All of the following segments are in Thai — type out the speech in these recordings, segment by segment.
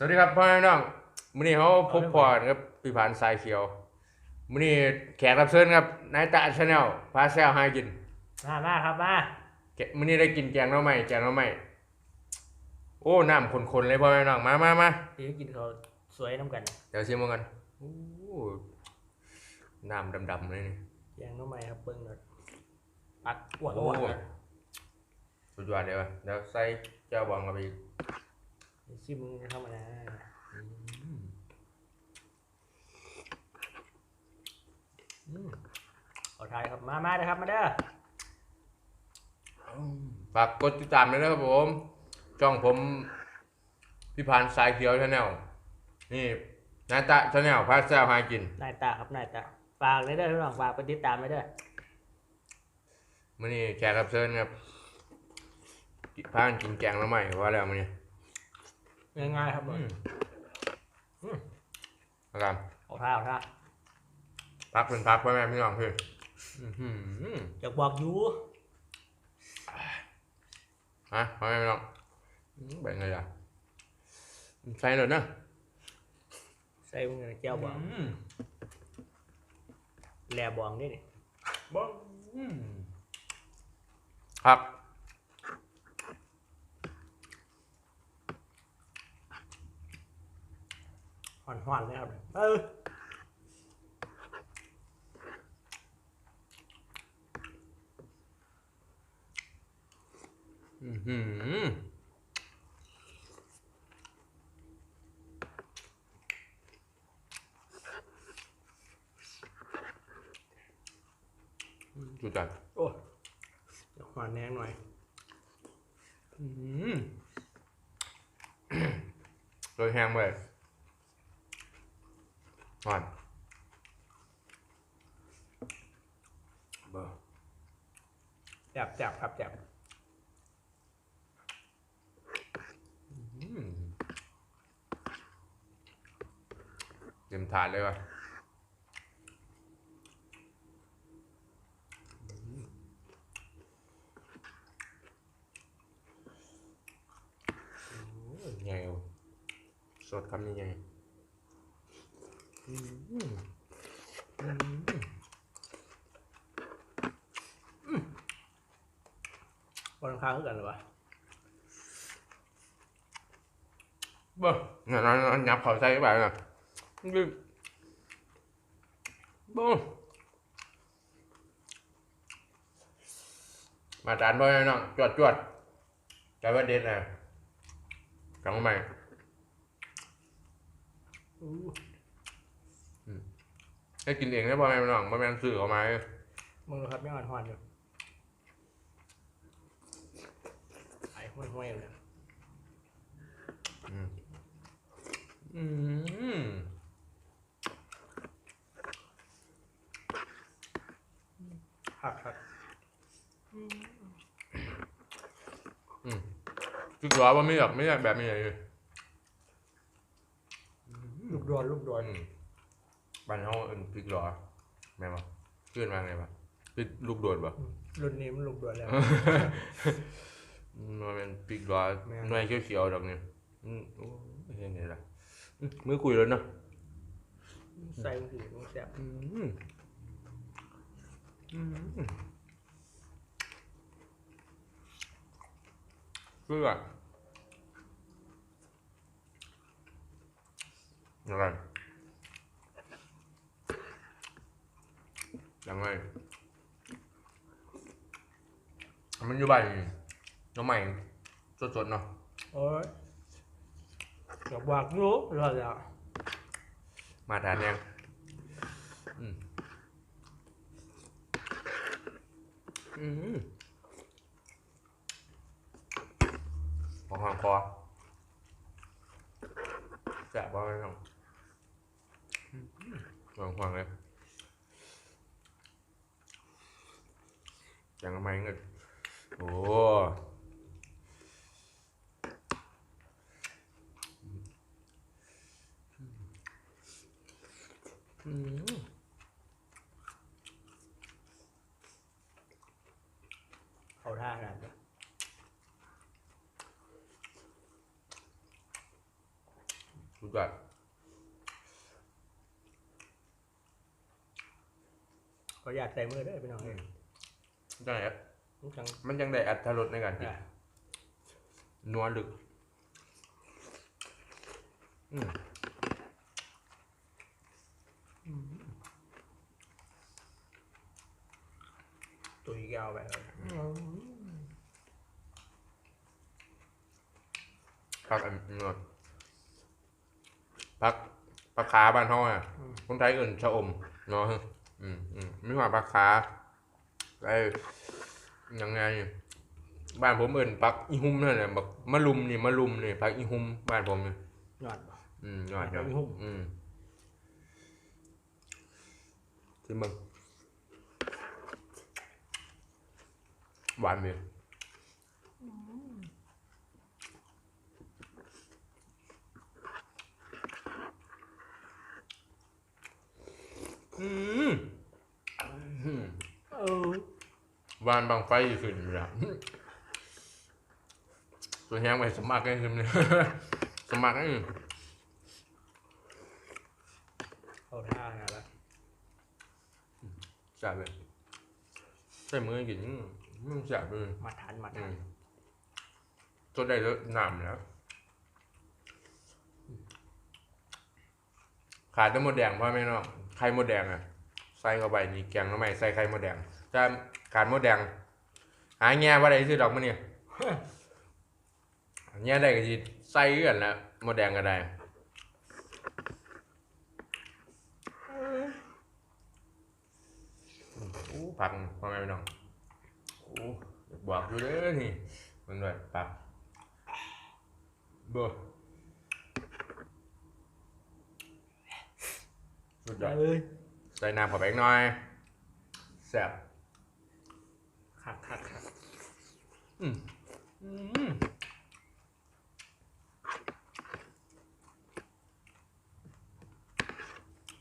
สวัสดีครับพ่อแม่พี่น้องมื้อนี้เขาพบพอกันครับพี่ผานสายเขียวมื้อนี้แขกรับเชิญครับนายตะชาแนลพาแซวหากินมามาครับมาแกมื้อนี้ได้กินแกงหน่อไม้แกงหน่อไม้โอ้น้ำข้นๆเลยพ่อแม่พี่น้องมามามาพี่กินเขาวสวยน้ำกันเดี๋ยวชิมกันโอ้น้ำดำๆเลยนี่แยงน้องใหม่ครับเบิ้งหน่อยปักอ้วนโอ้อ้วนสุดยอดเลยว่ะเดี๋ยวใส่เจ้าบองกับอีก ชิมธรรมดาอืมขอทายครับมามาเลยครับมาเด้อฝากกดติดตามด้วยนะครับผมช่องผมพี่ผานสายเขียวชาแนลนี่นายตะชาแนลพาแซวหากินนายตาครับนายตาฝากเลยเด้อพี่น้องฝากไปติดตามไปเด้อมื่อนี้แขกรับเชิญครับพากันกินแกงแล้วใหม่ว่าแล้วมื่อนี้ ง่ายๆครับผมอาการขอท่าขอท่าพักเป็นพักพ่อแม่พี่น้องคืออื้อหืออยากบอกอยู่ฮะพ่อแม่พี่น้องอื้อแบ่งไงล่ะใส่เลยเนอะใส่มึงเจ้าบองอืมแหลบองนี่นี่บ้องอืมครับ ห่อนๆเลยครับเอออื้อหือจุดจัดโอ้ยเดี๋ยวห่อนแน่หน่อย อืมโดยแห้งไป หวานเบอร์จับจับครับจับอืมเต็มถาดเลยว่ะไงวะสดคำยังไงอืมอืมบอลข้างๆคือกันเหรอวะเบ้อเนี่ยน้อยๆยับเขาใส่ไปนะดึง บ้งมาจานบ่อยน้องจวดจวดใจว่าเด็ดนะจัง ใหม่อู้ให้กินเองได้บ่แม่น้องบ่แม่นซื้อเอามามึงดูครับยังห่อนๆอยู่ไอ้ห้วยๆเลยอืมหักหักจุดร้อนว่าไม่อยากไม่อยากแบบนี้เลยลูกโดนลูกโดนอืมบ้านเฮาเอิ้นพริก หรอ แม่นบ่ชื่อว่าไงบ่พริกลูกโดดบ่รุ่นนี้มันลูกโดนแล้ว มันเป็นพริกหรอแม่น หน่วยเขียวๆดอกนี่อืมโอ้ยเห็นไงล่ะอืมมือคุยแล้วเนาะใส่มือถือมึงแสบอืมอืมเพื่ออะไร ยังไง มันอยู่ใบน้องใหม่สดๆเนาะโอ้ยอยากบอกรู้รอดแล้วมาทานยังอืมอืมของหางคอแสบบ้างไหมน้องหางควางเลย ยังทำไมเงินโอ้อืมเขาท่าขนาดนี้สุดยอดขออยากใส่มือเด้อพี่น้องเอ้ย จังไงมันจังมันยังได้อัตรสในการกินอะนัวลึกอืมตุยแก้วไปเลยพักอันนวดพักพักขาบ้านเฮาอะคนไทยเอื่นชะอมเนาะอืมอืมไม่ว่าพักขา ไอ้ยังไง บ้านผมเอื่นปักอีหุ่มนั่นแหละบักมะลุมนี่มะลุมนี่ปักอีหุ่มบ้านผมนี่ยอดบ่ อืมยอดยอดปักอีหุ่ม อืมที่มึงหวานดีอืมอืม เออ วานบางไฟขึ้นอยู่แล้วตัวแห้งไปสมัครกันขึ้นเนี่ยสมัครกันอยู่เอาท่าไงล่ะจับเลยใส่มือกินมึงจับเลยมาทันมาอืทันมตัวได้แล้วหนามแล้วขาดแต่หมดแดงพ่อแม่เนาะไข่หมดแดงอะใส่เข้าไปนี่แกงน้ำใหม่ใส่ไข่หมดแดง จะขาดหมดแดง หาแง่ว่าได้ซื้อดอกมันเนี่ยแง่ได้ก็สิใส่กันแหล้วหมดแดงก็ได้โอ้ผักพ่อแม่พี่น้องโอ้อยากบอกอยู่เด้อนี่มันด้วยผักเบ่สุดยอดเอ้ยใส่น้ำเข้าไปอีกหน่อยแซ่บ คักคักคักอืมอืม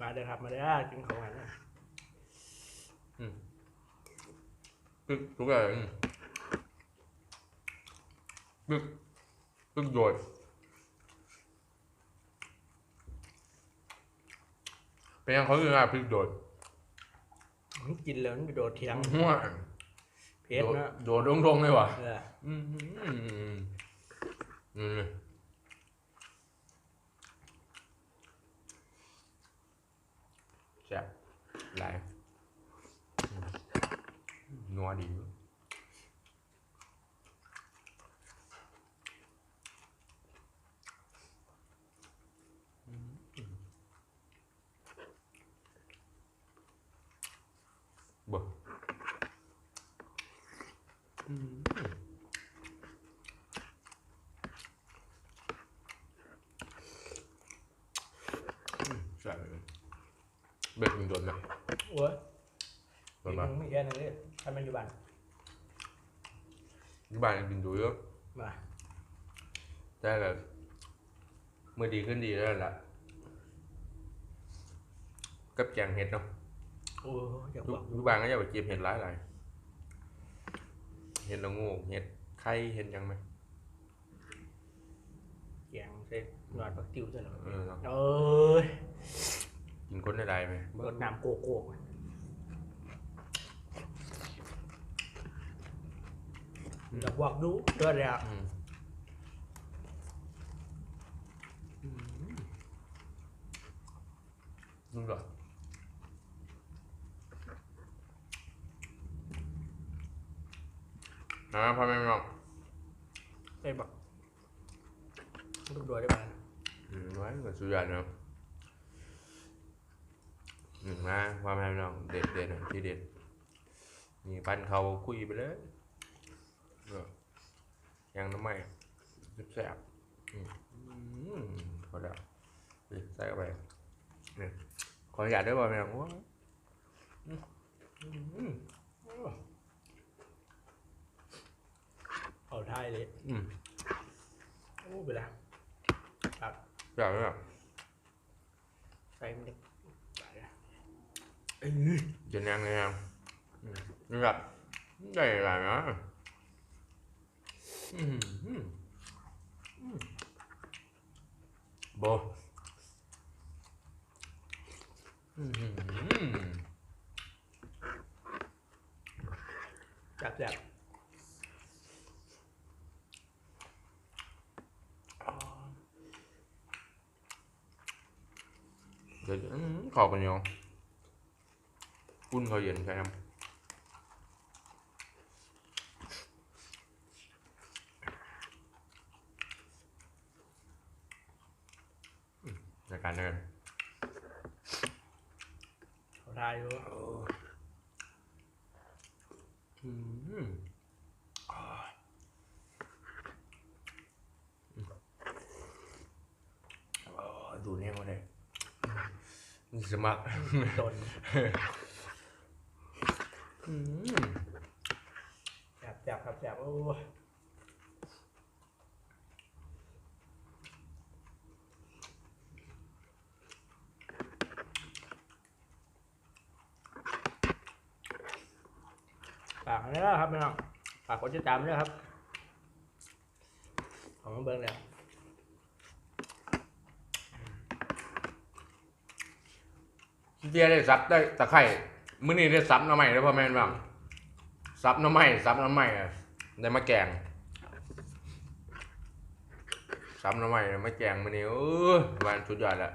มาเด้อครับ มาเด้อกินของกันนะปึ๊กทุกอย่างอืมปึ๊กปึ๊กโดดเป็นยังเขาคือว่าปึ๊กโดดกินแล้วมันไปโดดเทียงหัว เพชรนะโดดโดงๆเลยว่ะเอออืมอืมอืมอืมอืมแซ่บหลายอืมนัวดีอยู่บ่อืม ใช่เบ็ดมันโดนนะโอ้ยโดนมาไม่แค่นั้นเลยทำมันอยู่บ้านที่บ้านกินดูเยอะมาแต่แบบเมื่อดีขึ้นดีแล้วล่ะกับแกงเห็ดเนาะโอ้ยอยากทุบกอกทุกบ้านก็อยากไปเก็บเห็ดหลายหลาย เห็ดละโงูเห็ดไข่เห็ดหยังไหมแกงเสร็จนอนปักติ้วซะแล้วเออเนาะเอ้ยกินคนได้หลายไหมรดน้ำโกโก้อยากบอกดูเด้อเลยอะอืมนุ่มก่อ นนะพ่อแม่พี่น้องได้บอกลูกดวยได้บ้างอืมไว้ก็สุดยอดนะครับหนึ่งมาความแม่พี่น้องเด็ดเด็ดหน่อยที่เด็ดนี่ปั้นเขาคุยไปเลยเออยังน้ำไม่แซ่บๆอืมอืมพอแล้วนี่ใส่เข้าไปนี่ขออนุญาตด้วยบ่แม่น้องว้าอืมอืม เอาท้ายเลยอืมโอ้ไปละครับแซ่บเลยอะใส่มันเด็กไปละจะยังไงยังอืมนี่แบบได้หลายนะอืมอืมอืมโบอื้อหือจับจับ เดี๋ยวอื้อหือขอกันยองอุ่นเขาเย็นใช่ไหมอืมในการเดิน เขาทายอยู่ อืมอ่าอืมอ๋อดูดแห้งมาเลยนี่ สมัครโดนอืมจับจับครับจับโอ้ยฝากนี่แล้วครับพี่น้องฝากกดติดตามด้วยครับ ของน้องเบิ้งเนี่ย เดียได้ซับได้ตะไคร่มื้อนี้ได้ซับหน้ำใหม่แล้วพ่อแม่นบ้างซับหน้ำใหม่ซับหน้ำใหม่อะได้มาแกงซับหน้ำใหม่ได้มาแกงมื้อนี้เออบ้านสุดยอดละ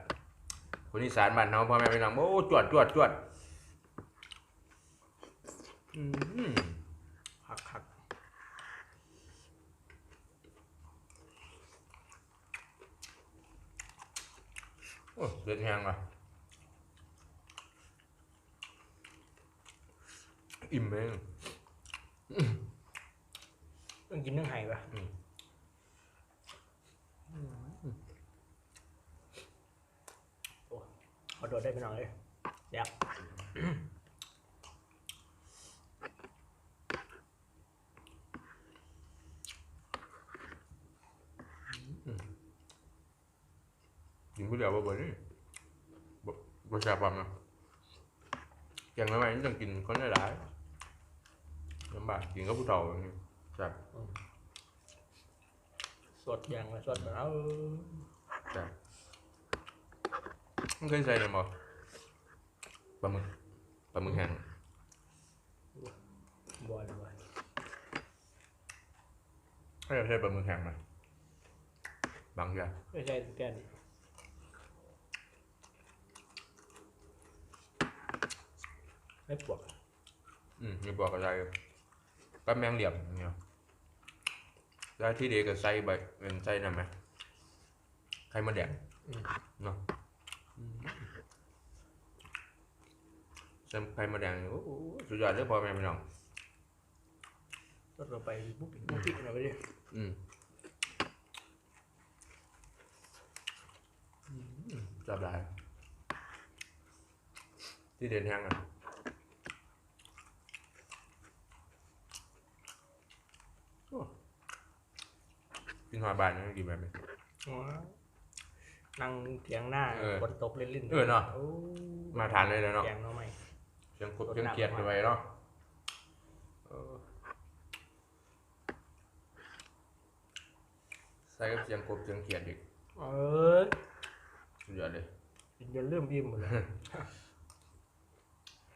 คนอีสานบ้านเฮาพ่อแม่พี่น้องโอ้จวดจวดจวดอืมหักหักโอ้เด็ดแฮงว่ะ อิ่มเองต้องกินเรื่องไห้ปะอืมโอ้ขอโดดได้พี่น้องเลยอยากกินผู้เดียวบ่เบ่นี่บ่บ่ชาปั๊มนะแกงน้ำใหม่นี่ต้องกินคนหลายๆ ลำบากกินกับผู้เฒ่าอย่างนี้ครับสดอย่างละสดแบบเอาครับมันเคยใส่เลยบ่ปลาหมึกปลาหมึกแห้งบอยบอยให้ใช้ปลาหมึกแห้งไหมบางอย่างไม่ใช่แกนไม่ปวดอืมมีบอกอะไร ก็แมงเหลี่ยมอย่างเงี้ยแล้วที่เด็กก็ใส่ใบเป็นใส่นั่นไหมไข่มดแดงอืมเนาะใส่ไข่มดแดงนี่โอ้โหสุดยอดเลยพ่อแม่พี่น้องรถเราไปปุ๊บปุ๊บปุ๊บเราไปดิอืมจับได้ที่เด่นแห้งอะ กินหอยบานนี่กินแบบนี้ อ๋อนั่งเถียงหน้าเออฝนตกเล่นๆเออเนาะโอ้มาทานเลยนะเนาะแกงเราใหม่เชียงกบเชียงเกียดไปเนาะเออใส่กับเชียงกบเชียงเกียดอีกเออสุดยอดเลยกินจนเริ่มอิ่มหมดเลย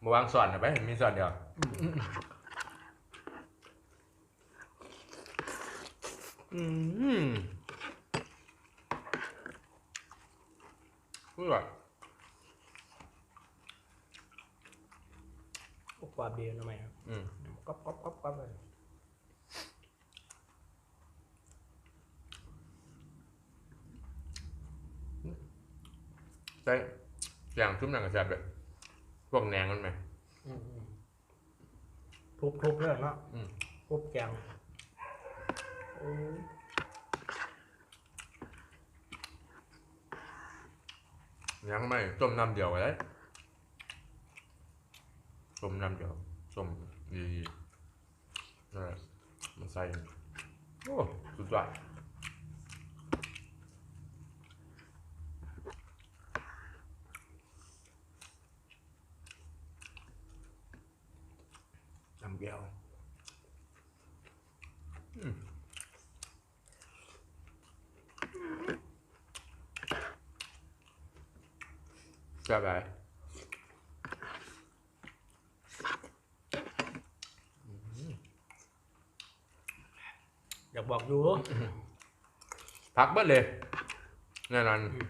มาวางสอนหน่อยไปมีสอนเดียว อืมพูดว่าพวกความดีเราใหม่ครับอืมก๊อบก๊อบก๊อบก๊อบเลยใช่อย่างชุ่มหนังกระชับเลยพวกแหนงมันไหมอืมอืมทุบทุบเลยเนาะอืมทุบแกงโอ้ ยังไม่ต้มน้ำเดียวไว้เลยต้มน้ำเดียวต้มดีๆนั่นแหละมันใส่โอ้สุดยอดน้ำเดียวอืมแซ่บไหมาก บอกอยู่พักเบิดเลยแน่นอนอืม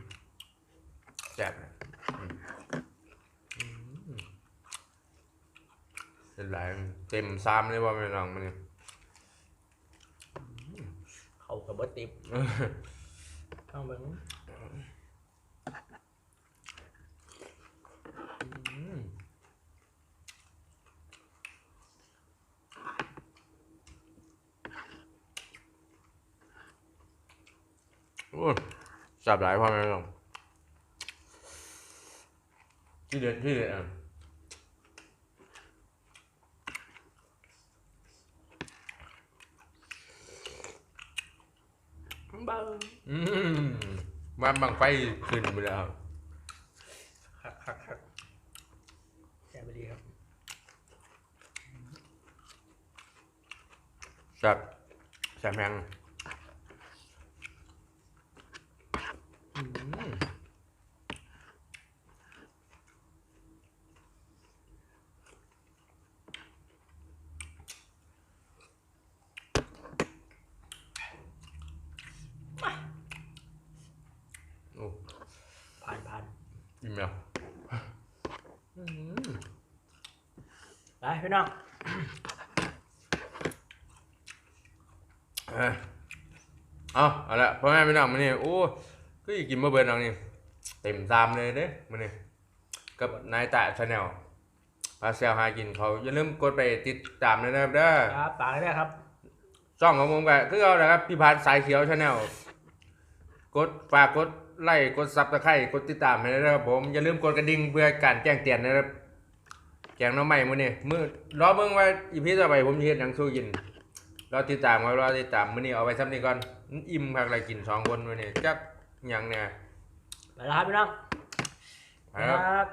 แซ่บนะอืมอืมเป็นไรเต็มซ้ำเลยว่าไม่ลองมันเนี่ยเขากับบัติบต้องเบิ่ง อืมโอ้ย จับหลายพ่อแม่ลองที่เด็ดที่เด็ดอะบ้าอืมบ้านบางไฟขึ้นไปแล้วคักคักคักแซ่บดีครับจับแซมแพงอืม โอ้ ผ่านผ่าน ยิ้มแล้วไปพี่น้องเอ้ยเอาเอาละพ่อแม่พี่น้องมานี่โอ้ก็อยากกินมะเบิร์น้องนี่เต็มตามเลยเด้มานี่กับนายตาชาแนลพาเซลหากินเขาอย่าลืมกดไปติดตามด้วยนะครับเด้อครับฝากได้ครับช่องของผมก็คือเอานะครับพี่พันสายเขียวชาแนลกดฝากกด ไลค์กดซับตะไคร้กดติดตามให้ด้วยนะครับผมอย่าลืมกดกระดิ่งเพื่อการแจ้งเตือนนะครับแกงน้องใหม่มื้อนี้มื้อรอเบิ่งว่าอีพีต่อไปผมสิเฮ็ดหยังสู้กินรอติดตามครับรอติดตามมื้อนี้เอาไว้ซ้ำนี้ก่อนมันอิ่มคักเลยกินสองคนมื้อนี้จักหยังเนี่ยไปแล้วครับพี่น้องไปครับครับ